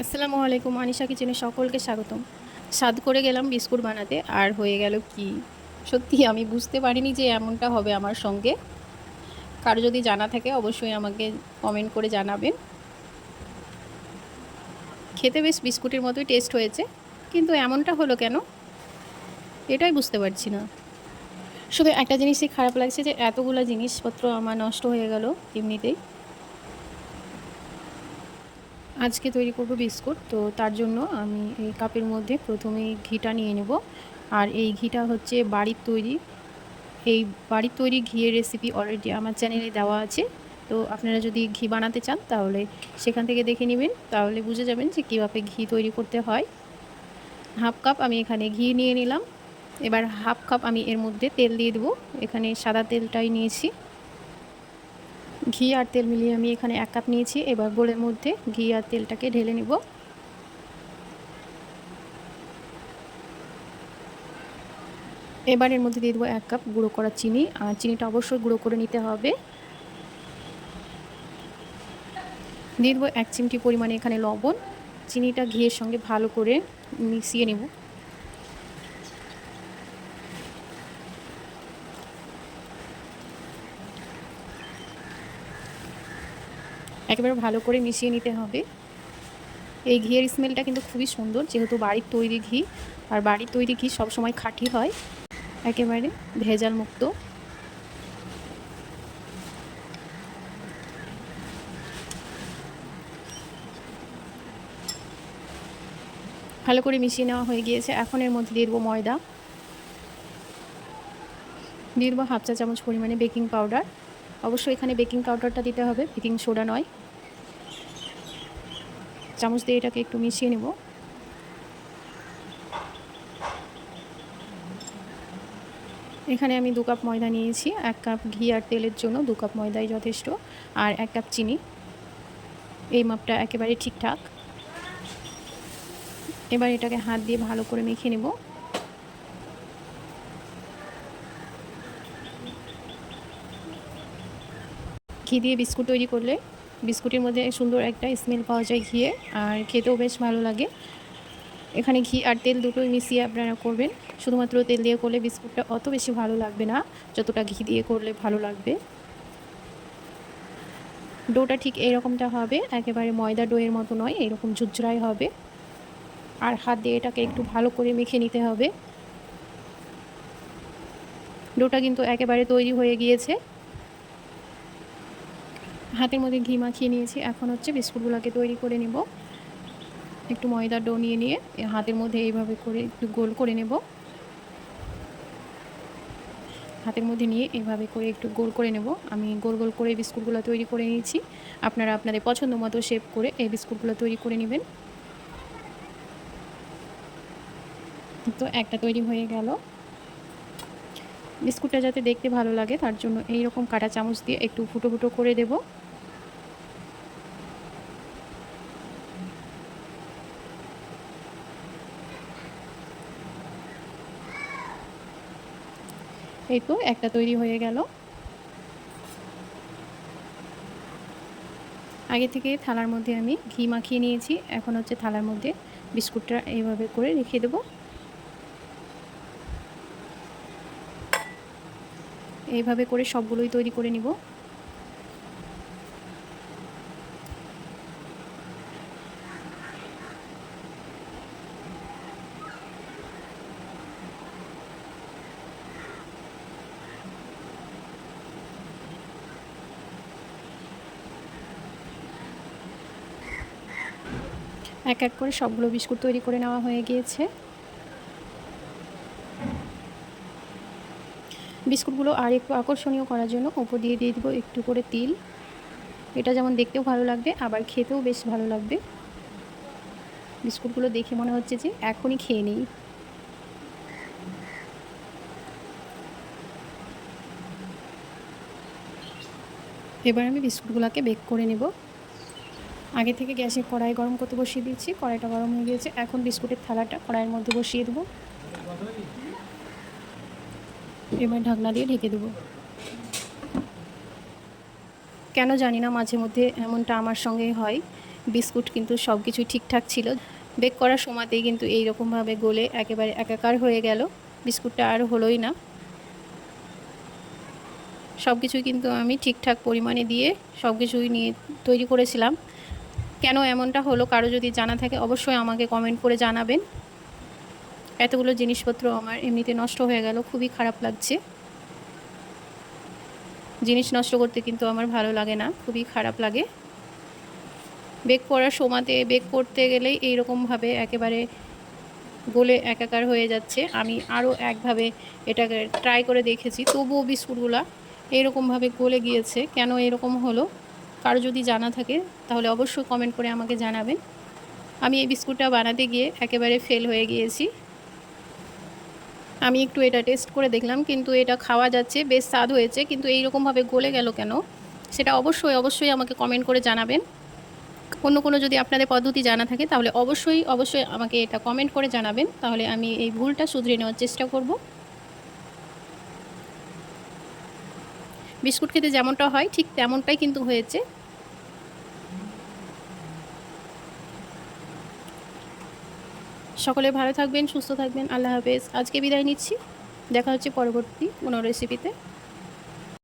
আসসালামু আলাইকুম, আনিশা কিচেনে সকলকে স্বাগতম। স্বাদ করে গেলাম বিস্কুট বানাতে, আর হয়ে গেল কি? সত্যি আমি বুঝতে পারিনি যে এমনটা হবে আমার সঙ্গে। কারও যদি জানা থাকে অবশ্যই আমাকে কমেন্ট করে জানাবেন। খেতে বেশ বিস্কুটের মতোই টেস্ট হয়েছে, কিন্তু এমনটা হলো কেন? এটাই বুঝতে পারছি না। শুধু একটা জিনিসই খারাপ লাগছে যে এতগুলো জিনিসপত্র আমার নষ্ট হয়ে গেল এমনিতেই। আজকে তৈরি করব বিস্কুট। তো তার জন্য আমি এই কাপের মধ্যে প্রথমে ঘিটা নিয়ে নেব। আর এই ঘিটা হচ্ছে বাড়ির তৈরি। এই বাড়ির তৈরি ঘিয়ের রেসিপি অলরেডি আমার চ্যানেলে দেওয়া আছে। তো আপনারা যদি ঘি বানাতে চান, তাহলে সেখান থেকে দেখে নেবেন। তাহলে বুঝে যাবেন যে কীভাবে ঘি তৈরি করতে হয়। হাফ কাপ আমি এখানে ঘি নিয়ে নিলাম। এবার হাফ কাপ আমি এর মধ্যে তেল দিয়ে দেবো। এখানে সাদা তেলটাই নিয়েছি। ঘি আর তেল মিলিয়ে আমি এখানে এক কাপ নিয়েছি। এবার বোলের মধ্যে ঘি আর তেলটাকে ঢেলে নেব। এবার এর মধ্যে দিয়ে দেবো এক কাপ গুঁড়ো করা চিনি। আর চিনিটা অবশ্যই গুঁড়ো করে নিতে হবে। দিয়ে দেবো এক চিমটি পরিমাণে এখানে লবণ। চিনিটা ঘিয়ের সঙ্গে ভালো করে মিশিয়ে নেব। একেবারে ভালো করে মিশিয়ে নিতে হবে। এই ঘিয়ের স্মেলটা কিন্তু খুবই সুন্দর, যেহেতু বাড়ির তৈরি ঘি, আর বাড়ির তৈরি ঘি সবসময় খাঁটি হয়, একেবারে ভেজাল মুক্ত ভালো করে মিশিয়ে নেওয়া হয়ে গিয়েছে। এখন এর মধ্যে দিয়ে দেবো ময়দা। দিয়ে দেবো হাফ চা চামচ পরিমাণে বেকিং পাউডার অবশ্যই এখানে বেকিং পাউডারটা দিতে হবে। বেকিং সোডা নয়। চামচ দিয়ে এটাকে একটু মিশিয়ে নেব। এখানে আমি দু কাপ ময়দা নিয়েছি। এক কাপ ঘি আর তেলের জন্য দু কাপ ময়দাই যথেষ্ট। আর এক কাপ চিনি। এই মাপটা একেবারে ঠিকঠাক। এবার এটাকে হাত দিয়ে ভালো করে মেখে নেব। ঘি দিয়ে বিস্কুট তৈরি করলে বিস্কুটের মধ্যে সুন্দর একটা স্মেল পাওয়া যায় ঘিয়ে, আর খেতেও বেশ ভালো লাগে। এখানে ঘি আর তেল দুটোই মিশিয়ে আপনারা করবেন। শুধুমাত্র তেল দিয়ে করলে বিস্কুটটা অত বেশি ভালো লাগবে না, যতটা ঘি দিয়ে করলে ভালো লাগবে। ডোটা ঠিক এইরকমটা হবে, একেবারে ময়দা ডোয়ের মতো নয়, এরকম ঝুরঝুরাই হবে। আর হাত দিয়ে এটাকে একটু ভালো করে মেখে নিতে হবে। ডোটা কিন্তু একেবারে তৈরি হয়ে গিয়েছে। হাতের মধ্যে ঘি মাখিয়ে নিয়েছি। এখন হচ্ছে বিস্কুটগুলোকে তৈরি করে নেব। একটু ময়দার ডো নিয়ে নিয়ে হাতের মধ্যে এইভাবে করে একটু গোল করে নেব। হাতের মধ্যে নিয়ে এইভাবে করে একটু গোল করে নেব। আমি গোল গোল করে বিস্কুটগুলো তৈরি করে নিয়েছি। আপনারা আপনাদের পছন্দ মতো শেপ করে এই বিস্কুটগুলো তৈরি করে নেবেন। তো একটা তৈরি হয়ে গেল। বিস্কুটটা যাতে দেখতে ভালো লাগে, তার জন্য এই রকম কাটা চামচ দিয়ে একটু ফুটো ফুটো করে দেব। এই তো, একটা তৈরি হয়ে গেল। আগে থেকে থালার মধ্যে আমি ঘি মাখিয়ে নিয়েছি। এখন হচ্ছে থালার মধ্যে বিস্কুটটা এইভাবে করে রেখে দেব। এইভাবে করে সবগুলোই তৈরি করে নিব। এক এক করে সবগুলো বিস্কুট তৈরি করে নেওয়া হয়ে গিয়েছে। বিস্কুটগুলো আর একটু আকর্ষণীয় করার জন্য ওপর দিয়ে দিয়ে দেবো একটু করে তিল। এটা যেমন দেখতেও ভালো লাগবে, আবার খেতেও বেশ ভালো লাগবে। বিস্কুটগুলো দেখে মনে হচ্ছে যে এখনই খেয়ে নিই। এবার আমি বিস্কুটগুলোকে বেক করে নেব। আগে থেকে গ্যাসে কড়াই গরম করতে বসিয়ে দিয়েছি। কড়াইটা গরম হয়ে গিয়েছে। এখন বিস্কুটের থালাটা কড়াইয়ের মধ্যে বসিয়ে দেবো। এবার ঢাকনা দিয়ে ঢেকে দেবো। কেন জানি না মাঝে মধ্যে এমনটা আমার সঙ্গেই হয়। বিস্কুট কিন্তু সব কিছু ঠিকঠাক ছিল। বেক করার সময়তেই কিন্তু এই রকমভাবে গলে একেবারে একাকার হয়ে গেল। বিস্কুটটা আর হলোই না। সব কিছুই কিন্তু আমি ঠিকঠাক পরিমাণে দিয়ে সব কিছুই নিয়ে তৈরি করেছিলাম। কেন এমনটা হলো? কারও যদি জানা থাকে, অবশ্যই আমাকে কমেন্ট করে জানাবেন। এতগুলো জিনিসপত্র আমার এমনিতে নষ্ট হয়ে গেল, খুবই খারাপ লাগছে। জিনিস নষ্ট করতে কিন্তু আমার ভালো লাগে না, খুবই খারাপ লাগে। বেক করার সময়তে বেক করতে গেলেই এইরকমভাবে একেবারে গলে একাকার হয়ে যাচ্ছে। আমি আরও একভাবে এটাকে ট্রাই করে দেখেছি, তবুও বিস্কুটগুলো এইরকমভাবে গলে গিয়েছে। কেন এরকম হলো? কারও যদি জানা থাকে, তাহলে অবশ্যই কমেন্ট করে আমাকে জানাবেন। আমি এই বিস্কুটটা বানাতে গিয়ে একেবারে ফেল হয়ে গিয়েছি। আমি একটু এটা টেস্ট করে দেখলাম, কিন্তু এটা খাওয়া যাচ্ছে, বেশ স্বাদ হয়েছে, কিন্তু এইরকমভাবে গলে গেল কেন? সেটা অবশ্যই অবশ্যই আমাকে কমেন্ট করে জানাবেন। অন্য কোনো যদি আপনাদের পদ্ধতি জানা থাকে, তাহলে অবশ্যই অবশ্যই আমাকে এটা কমেন্ট করে জানাবেন। তাহলে আমি এই ভুলটা শুধরে নেওয়ার চেষ্টা করব। বিস্কুট খেতে যেমনটা হয়, ঠিক তেমনটাই কিন্তু হয়েছে। সকলে ভালো থাকবেন, সুস্থ থাকবেন, আল্লাহ হাফেজ। আজকে বিদায় নিচ্ছি। দেখা হচ্ছে পরবর্তী কোনো রেসিপিতে